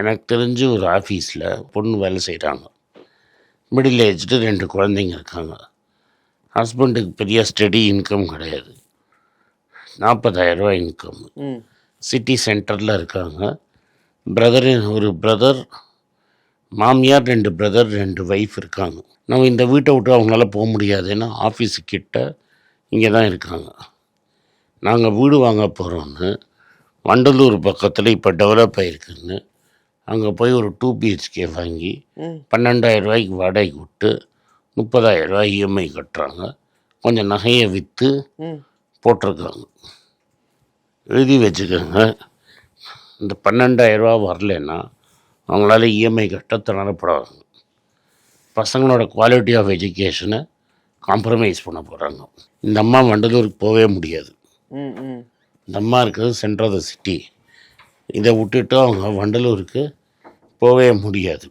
எனக்கு தெரிஞ்சு ஒரு ஆஃபீஸில் பொண்ணு வேலை செய்கிறாங்க. மிடில் ஏஜ்டு ரெண்டு குழந்தைங்க இருக்காங்க. ஹஸ்பண்டுக்கு பெரிய ஸ்டடி இன்கம் கிடையாது. நாற்பதாயிரரூவா இன்கம். சிட்டி சென்டரில் இருக்காங்க. பிரதர் ஒரு பிரதர் மாமியார் ரெண்டு பிரதர் ரெண்டு ஒய்ஃப் இருக்காங்க. நம்ம இந்த வீட்டை விட்டு அவங்களால போக முடியாது. ஏன்னா ஆஃபீஸு கிட்ட இங்கே தான் இருக்காங்க. நாங்கள் வீடு வாங்க போகிறோன்னு வண்டலூர் பக்கத்தில் இப்போ டெவலப் ஆகிருக்குன்னு அங்கே போய் ஒரு டூ பிஹெச்கே வாங்கி பன்னெண்டாயிரம் ரூபாய்க்கு வாடகைக்கு விட்டு முப்பதாயிரம் ரூபாய் இஎம்ஐ கட்டுறாங்க. கொஞ்சம் நகையை விற்று போட்டிருக்காங்க. எழுதி வச்சுக்கோங்க. இந்த பன்னெண்டாயிரம் ரூபா வரலன்னா அவங்களால இஎம்ஐ கட்ட திணறப்படுவாங்க பசங்களோட குவாலிட்டி ஆஃப் எஜுகேஷனை காம்ப்ரமைஸ் பண்ண போகிறாங்க இந்த அம்மா வண்டலூருக்கு போகவே முடியாது. இந்த அம்மா இருக்கிறது சென்டர் ஆஃப் த சிட்டி இதை விட்டுட்டு அவங்க வண்டலூருக்கு போகவே முடியாது.